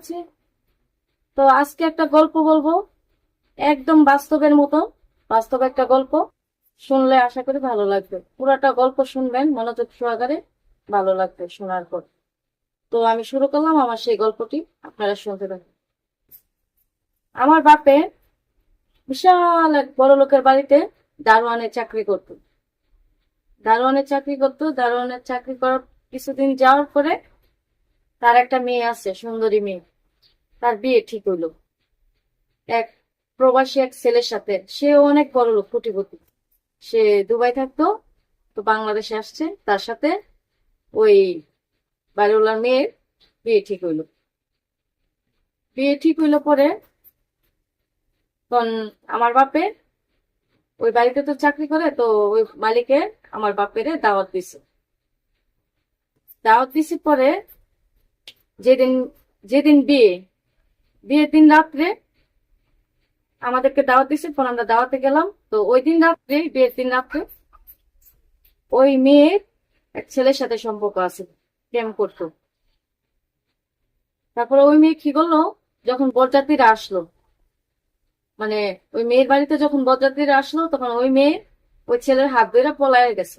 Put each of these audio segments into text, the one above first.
আছি তো আজকে একটা গল্প বলব, একদম বাস্তবের মতো, বাস্তব একটা গল্প। শুনলে আশা করি ভালো লাগবে। পুরাটা গল্প শুনবেন, মনোযোগ সহকারে ভালো লাগবে শোনার পর। তো আমি শুরু করলাম আমার সেই গল্পটি, আপনারা শুনতে পারেন আমার বাপে বিশাল এক বড় লোকের বাড়িতে দারোয়ানের চাকরি করতো। দারোয়ানের চাকরি করতো দারোয়ানের চাকরি করার কিছুদিন যাওয়ার পরে তার একটা মেয়ে আছে, সুন্দরী মেয়ে। তার বিয়ে ঠিক হইল। এক প্রবাসী এক ছেলের সাথে। সেও অনেক বড় লোক, কোটিপতি। সে দুবাই থাকতো, তো বাংলাদেশে আসছে। তার সাথে ওই বাড়িওয়ালার মেয়ের বিয়ে ঠিক হইল। বিয়ে ঠিক হইল পরে তখন আমার বাপে ওই বাড়িতে তো চাকরি করে, তো ওই মালিকে আমার বাপের দাওয়াত দিছে। দাওয়াত দিছে পরে যেদিন যেদিন বিয়ে বিয়ের দিন রাত্রে আমাদেরকে দাওয়াত দিছে পরে আমরা দাওয়াতে গেলাম। তো ওই দিন রাত্রে, বিয়ের দিন রাত্রে ওই মেয়ের এক ছেলের সাথে সম্পর্ক আছে, প্রেম করতো। তারপরে ওই মেয়ে কি করল? যখন বরযাত্রীরা আসলো মানে ওই মেয়ের বাড়িতে যখন বরযাত্রীরা আসলো, তখন ওই মেয়ে ওই ছেলের হাত ধরে পলায় গেছে।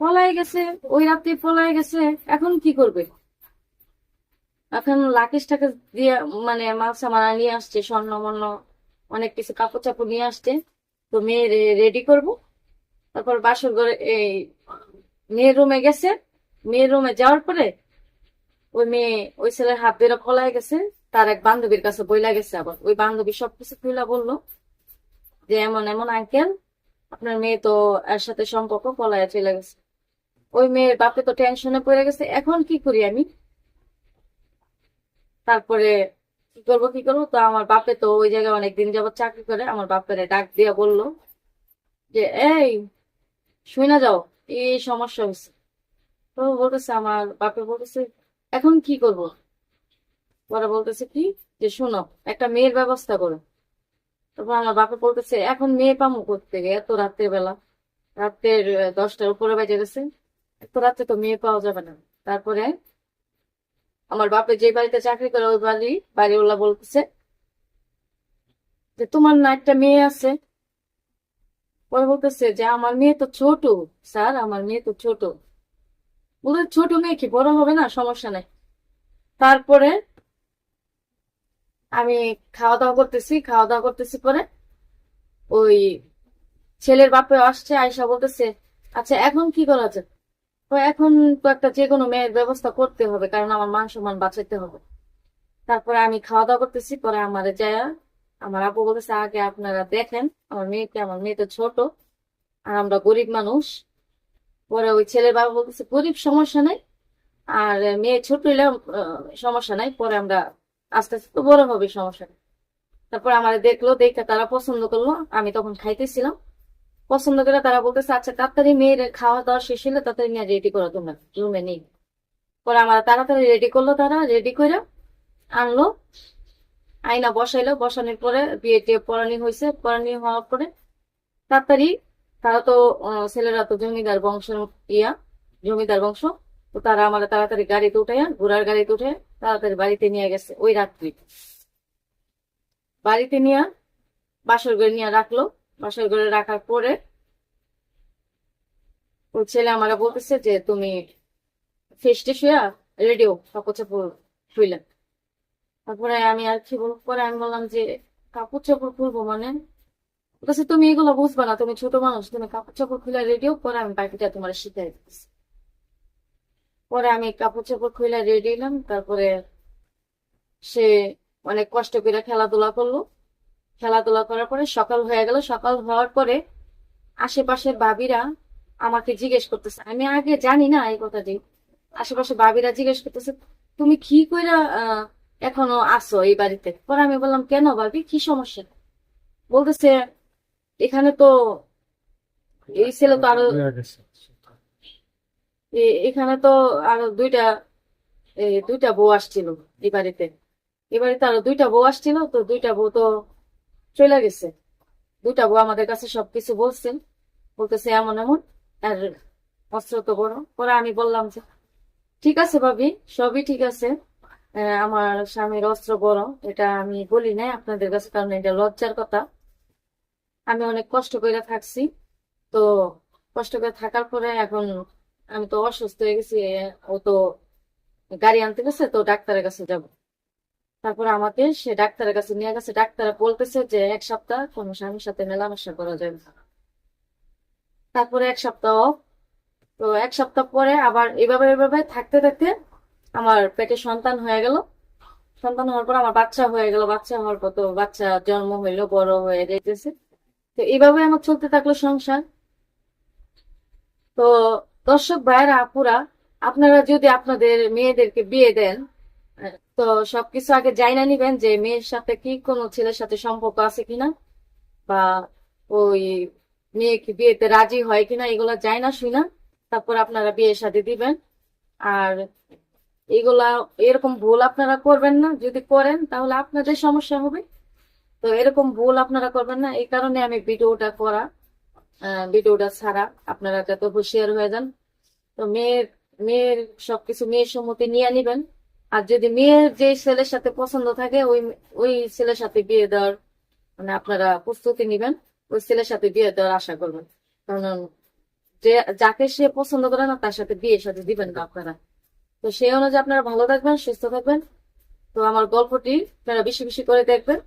পলায় গেছে, ওই রাত্রে পলায় গেছে, এখন কি করবে? এখন লাকেশ টাকেশ দিয়ে মানে মাল সামানা নিয়ে আসছে, স্বর্ণ মর্ণ অনেক কিছু, কাপড় চাপড় নিয়ে আসছে। তো মেয়ে রেডি করব। তারপর বাসর ঘরে এই মেয়ের রুমে গেছে। মেয়ের রুমে যাওয়ার পরে ওই মেয়ে, ওই ছেলের হাত ধরে পলায় গেছে। তার এক বান্ধবীর কাছে বইলা গেছে আবার। ওই বান্ধবী সবকিছু খুইলা বলল যে, এমন এমন আঙ্কেল আপনার মেয়ে তো এর সাথে সম্পর্ক পলায় চলে গেছে। ওই মেয়ের বাপে তো টেনশনে পড়ে গেছে। এখন কি করি আমি? তারপরে কি করব কি করব? তো আমার বাপে তো ওই জায়গায় অনেকদিন যাবত চাকরি করে, আমার বাপের ডাক দিয়া বলল যে, এই শুই না যাও, এই সমস্যা হয়েছে তো বলতেছে, আমার বাপে বলতেছে, এখন কি করব? পরে বলতেছে কি, যে শোনো, একটা মেয়ের ব্যবস্থা করো। তারপর আমার বাপে বলতেছে, এখন মেয়ে পামু করতে গিয়ে, এত রাত্রের বেলা। রাত্রের দশটার উপরে বেজে গেছে। এত রাত্রে তো মেয়ে পাওয়া যাবে না। তারপরে আমার বাপে যে বাড়িতে চাকরি করে, ওই বাড়ি, বাড়িওয়ালা বলতেছে যে, তোমার না একটা মেয়ে আছে। পরে বলতেছে যে, আমার মেয়ে তো ছোট, স্যার, আমার মেয়ে তো ছোট। বলে, ছোট মেয়ে কি, বড় হবে না? সমস্যা নাই। তারপরে আমি খাওয়া দাওয়া করতেছি খাওয়া দাওয়া করতেছি পরে ওই ছেলের বাপে আসছে আয়সা বলতেছে আচ্ছা এখন কি করা যায়? তো এখন তো একটা যে কোনো মেয়ের ব্যবস্থা করতে হবে, কারণ আমার মান সম্মান বাঁচাইতে হবে। তারপরে আমি খাওয়া দাওয়া করতেছি, পরে আমার যায়, আমার আপু বলতেছে, আগে আপনারা দেখেন, আমার মেয়েকে আমার মেয়ে তো ছোট, আর আমরা গরিব মানুষ। পরে ওই ছেলের বাবা বলতেছে, গরিব সমস্যা নাই, আর মেয়ে ছোট হইলে সমস্যা নাই, পরে আমরা আস্তে আস্তে তো বড় হবে, সমস্যা নেই। তারপর আমার দেখল, দেখে তারা পছন্দ করল, আমি তখন খাইতেছিলাম। পছন্দ করে তারা বলতেছে আচ্ছা তাড়াতাড়ি মেয়ের খাওয়া দাওয়া শেষ হলে তাড়াতাড়ি নিয়ে রেডি করো তোমরা রুমে নেই। পরে আমার তাড়াতাড়ি রেডি করল তারা রেডি করে আনলো, আয়না বসাইলো, বসানোর পরে বিয়ে টিয়ে পড়ানি হয়েছে পড়ানি হওয়ার পরে তাড়াতাড়ি তারা তো ছেলেরা তো জমিদার বংশ ইয়া, জমিদার বংশ, তো তারা আমার তাড়াতাড়ি গাড়িতে উঠাইয়া, ঘোড়ার গাড়িতে উঠে তাড়াতাড়ি বাড়িতে নিয়ে গেছে ওই রাত্রি। বাড়িতে নিয়ে বাসর ঘরে নিয়ে রাখল বাসর ঘরে রাখার পরে ওই ছেলে আমারা বলতেছে যে, তুমি ফেস্টে শুয়া রেডিও কাপড় চাপড় তারপরে আমি আর কি বলব? পরে আমি বললাম যে কাপড় চাপড় খুলবো মানে? তুমি এগুলো বুঝবা না, তুমি ছোট মানুষ, তুমি কাপড় চাপড় খুলে রেডিও পরে আমি বাকিটা তোমার শিখাই দিচ্ছি পরে আমি কাপড় চাপড় খুলে রেডি হলাম তারপরে সে অনেক কষ্ট করে খেলাধুলা করল। খেলাধুলা করার পরে সকাল হয়ে গেল। সকাল হওয়ার পরে আশেপাশের বাবিরা আমাকে জিজ্ঞেস করতেছে। আমি আগে জানি না এই কথাটি। আশেপাশে ভাবিরা জিজ্ঞেস করতেছে, তুমি কি কইরা এখনও আসো এই বাড়িতে? পরে আমি বললাম, কেন ভাবি? কি সমস্যা? বলতেছে, এখানে তো এই ছেলে তো আরও এখানে তো আরও দুইটা দুইটা বউ আসছিল এই বাড়িতে। এই বাড়িতে আরও দুইটা বউ আসছিল, তো দুইটা বউ তো চলে গেছে। দুটা বউ আমাদের কাছে সবকিছু বলছে। বলতেছে, এমন এমন। আর অস্ত্র তো বড়। পরে আমি বললাম যে, ঠিক আছে ভাবি, সবই ঠিক আছে। আমার স্বামীর অস্ত্র বড়। এটা আমি বলি নাই আপনাদের কাছে, কারণ এটা লজ্জার কথা। আমি অনেক কষ্ট করে থাকছি। তো কষ্ট করে থাকার পরে এখন আমি তো অসুস্থ হয়ে গেছি। ও তো গাড়ি আনতে গেছে, তো ডাক্তারের কাছে যাব। তারপরে আমাকে সে ডাক্তারের কাছে নিয়ে গেছে। ডাক্তার বলতেছে যে এক সপ্তাহ কোনো স্বামীর সাথে মেলামেশা করা যাবে না। তারপরে এক সপ্তাহ, তো এক সপ্তাহ পরে আবার এভাবে এভাবে থাকতে থাকতে আমার পেটে সন্তান হয়ে গেল। সন্তান হওয়ার পর আমার বাচ্চা হয়ে গেল। বাচ্চা হওয়ার পর তো বাচ্চা জন্ম হইল, বড় হয়ে যাইতেছে। তো এইভাবে আমার চলতে থাকল সংসার। তো দর্শক ভাইয়েরা, আপুরা, আপনারা যদি আপনাদের মেয়েদেরকে বিয়ে দেন তো সবকিছু আগে জাইনা নিবেন যে মেয়ের সাথে কি কোনো ছেলের সাথে সম্পর্ক আছে কিনা? বা ওই মেয়ে কি বিয়েতে রাজি হয় কিনা এগুলা জাইনা শুনা তারপর আপনারা বিয়ে সাথে দিবেন। আর এগুলা এরকম ভুল আপনারা করবেন না। যদি করেন তাহলে আপনাদের সমস্যা হবে। তো এরকম ভুল আপনারা করবেন না। এই কারণে আমি ভিডিওটা করা ভিডিওটা ছাড়া আপনারা যাতে হুঁশিয়ার হয়ে যান। তো মেয়ের মেয়ের সবকিছু মেয়ের সম্মতি নিয়ে নিবেন। আর যদি মেয়ের যে ছেলের সাথে পছন্দ থাকে, ওই ওই ছেলের সাথে বিয়ে দেওয়ার মানে আপনারা প্রস্তুতি নিবেন, ওই ছেলের সাথে বিয়ে দেওয়ার আশা করবেন। কারণ যে, যাকে সে পছন্দ করে না, তার সাথে বিয়ে সাথে দিবেন না আপনারা। তো সেই অনুযায়ী আপনারা ভালো থাকবেন, সুস্থ থাকবেন। তো আমার গল্পটি আপনারা বেশি বেশি করে দেখবেন।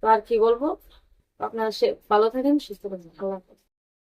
তো আর কি বলব? আপনারা সে, ভালো থাকেন, সুস্থ থাকবেন। আল্লাহ হাফেজ।